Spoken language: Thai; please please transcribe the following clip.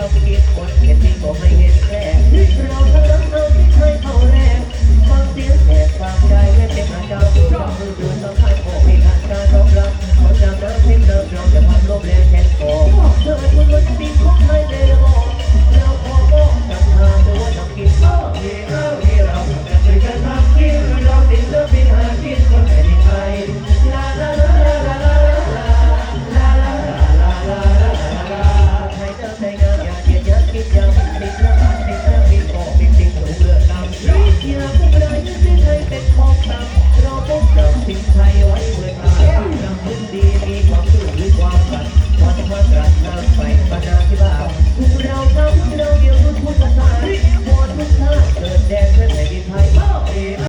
เราไปเก็บห็บไม่บอไม่เห็นแกล้งเราทั้งรักที่เคยเข้าแรงฟังเสียงแหบามใจไม่เป็นหาเจาเดือดร้น Yeah.